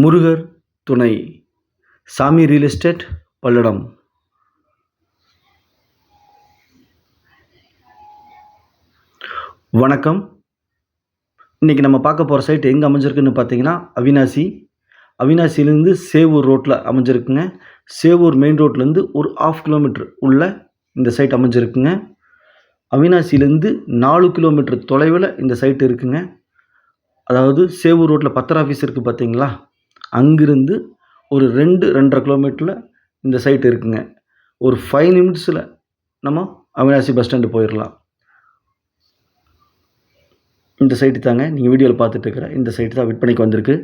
முருகர் துணை. சாமி real estate Palladam. வணக்கம். இன்றைக்கி நம்ம பார்க்க போகிற சைட் எங்கே அமைஞ்சிருக்குன்னு பார்த்தீங்கன்னா அவினாசி. அவினாசிலேருந்து சேவூர் ரோட்டில் அமைஞ்சிருக்குங்க. சேவூர் மெயின் ரோட்லேருந்து ஒரு ஆஃப் கிலோமீட்டர் உள்ள இந்த சைட் அமைஞ்சிருக்குங்க. அவினாசிலேருந்து நாலு கிலோமீட்டர் தொலைவில் இந்த சைட் இருக்குங்க. அதாவது சேவூர் ரோட்டில் பத்திர ஆஃபீஸ் இருக்குது பார்த்தீங்களா? அங்கிருந்து ஒரு ரெண்டு ரெண்டரை கிலோமீட்டரில் இந்த சைட் இருக்குங்க. ஒரு ஃபைவ் நிமிட்ஸில் நம்ம அவினாசி பஸ் ஸ்டாண்டு போயிடலாம் இந்த சைட்டு தாங்க நீங்கள் வீடியோவில் பார்த்துட்டு இருக்கிற இந்த சைட்டு தான் விற்பனைக்கு வந்திருக்கு.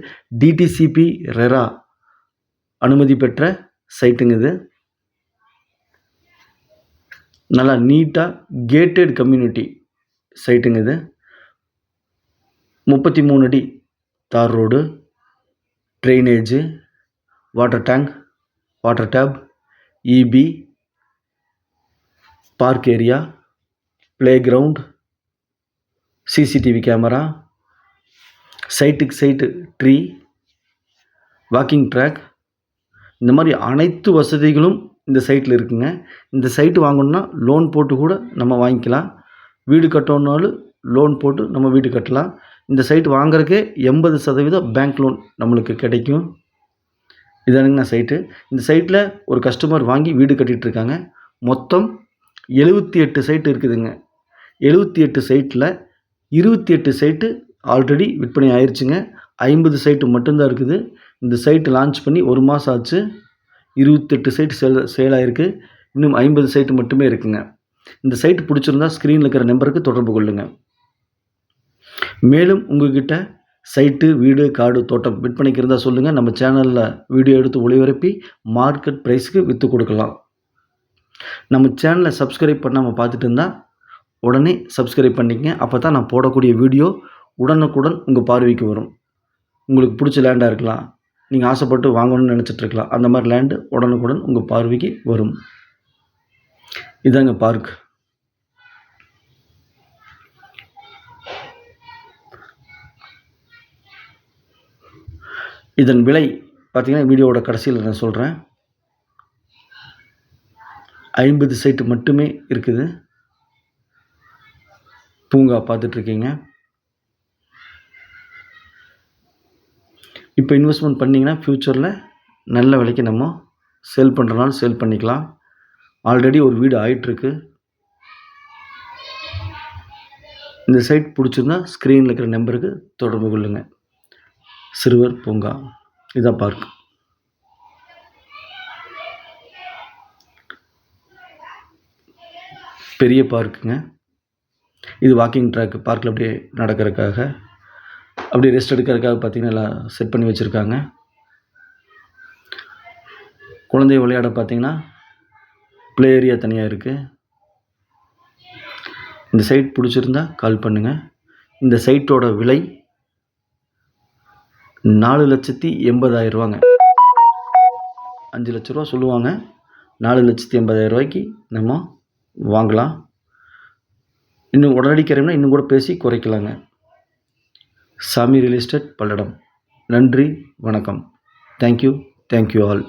டிடிசிபி ரெரா அனுமதி பெற்ற சைட்டுங்க இது. நல்லா நீட்டாக கேட்டட் கம்யூனிட்டி சைட்டுங்க இது. முப்பத்தி மூணு அடி tar road drainage water tank water tap EB park area playground CCTV camera சைட்டுக்கு சைட்டு ட்ரீ வாக்கிங் ட்ராக் இந்த மாதிரி அனைத்து வசதிகளும் இந்த சைட்டில் இருக்குங்க. இந்த சைட்டு வாங்கணுன்னா லோன் போட்டு கூட நம்ம வாங்கிக்கலாம். வீடு கட்டணுன்னாலும் லோன் போட்டு நம்ம வீடு கட்டலாம். இந்த சைட் வாங்குறதுக்கே எண்பது சதவீதம் பேங்க் லோன் நம்மளுக்கு கிடைக்கும். இதானுங்கண்ணா சைட்டு இந்த சைட்டில் ஒரு கஸ்டமர் வாங்கி வீடு கட்டிகிட்ருக்காங்க மொத்தம் எழுபத்தி எட்டு சைட்டு இருக்குதுங்க. எழுபத்தி எட்டு சைட்டில் இருபத்தி எட்டு சைட்டு ஆல்ரெடி விற்பனை ஆயிடுச்சுங்க ஐம்பது சைட்டு மட்டும்தான் இருக்குது. இந்த சைட்டு லான்ச் பண்ணி ஒரு மாதம் ஆச்சு. இருபத்தெட்டு சைட்டு சேல் சேல் ஆகிருக்கு இன்னும் ஐம்பது சைட்டு மட்டுமே இருக்குங்க. இந்த சைட்டு பிடிச்சிருந்தா ஸ்க்ரீனில் இருக்கிற நம்பருக்கு தொடர்பு கொள்ளுங்கள் மேலும் உங்கள்கிட்ட சைட்டு வீடு காடு தோட்டம் விற்பனைக்கு இருந்தால் சொல்லுங்கள் நம்ம சேனலில் வீடியோ எடுத்து ஒளிபரப்பி மார்க்கெட் ப்ரைஸுக்கு விற்று கொடுக்கலாம். நம்ம சேனலை சப்ஸ்கிரைப் பண்ணாமல் பார்த்துட்டு இருந்தால் உடனே சப்ஸ்கிரைப் பண்ணிக்கங்க. அப்போ தான் நான் போடக்கூடிய வீடியோ உடனுக்குடன் உங்கள் பார்வைக்கு வரும். உங்களுக்கு பிடிச்ச லேண்டாக இருக்கலாம். நீங்கள் ஆசைப்பட்டு வாங்கணும்னு நினச்சிட்ருக்கலாம் அந்த மாதிரி லேண்டு உடனுக்குடன் உங்கள் பார்வைக்கு வரும். இதாங்க பார்க். இதன் விலை பார்த்திங்கன்னா வீடியோவோட கடைசியில் நான் சொல்கிறேன் ஐம்பது சைட்டு மட்டுமே இருக்குது. பூங்கா பார்த்துட்ருக்கீங்க. இப்போ இன்வெஸ்ட்மெண்ட் பண்ணிங்கன்னா ஃப்யூச்சரில் நல்ல விலைக்கு நம்ம சேல் பண்ணுறனாலும் சேல் பண்ணிக்கலாம். ஆல்ரெடி ஒரு வீடு ஆயிட்டுருக்கு இந்த சைட் பிடிச்சிருந்தா ஸ்க்ரீனில் இருக்கிற நம்பருக்கு தொடர்பு கொள்ளுங்கள் சிறுவர் பூங்கா. இதுதான் பார்க். பெரிய பார்க்குங்க. இது வாக்கிங் ட்ராக் பார்க்கில் அப்படியே நடக்கிறதுக்காக அப்படியே ரெஸ்ட் எடுக்கிறதுக்காக பார்த்திங்கன்னா எல்லாம் செட் பண்ணி வச்சுருக்காங்க. குழந்தை விளையாட பார்த்திங்கன்னா ப்ளே ஏரியா தனியாக இருக்குது இந்த சைட் பிடிச்சிருந்தா கால் பண்ணுங்கள் இந்த சைட்டோட விலை நாலு லட்சத்தி எண்பதாயிரரூவாங்க அஞ்சு லட்ச ரூபா சொல்லுவாங்க. நாலு லட்சத்தி எண்பதாயிரம் ரூபாய்க்கு நம்ம வாங்கலாம். இன்னும் உடனடி கரைனா இன்னும் கூட பேசி குறைக்கலாங்க. சாமி ரியல் எஸ்டேட் பல்லடம். நன்றி வணக்கம். Thank you thank you all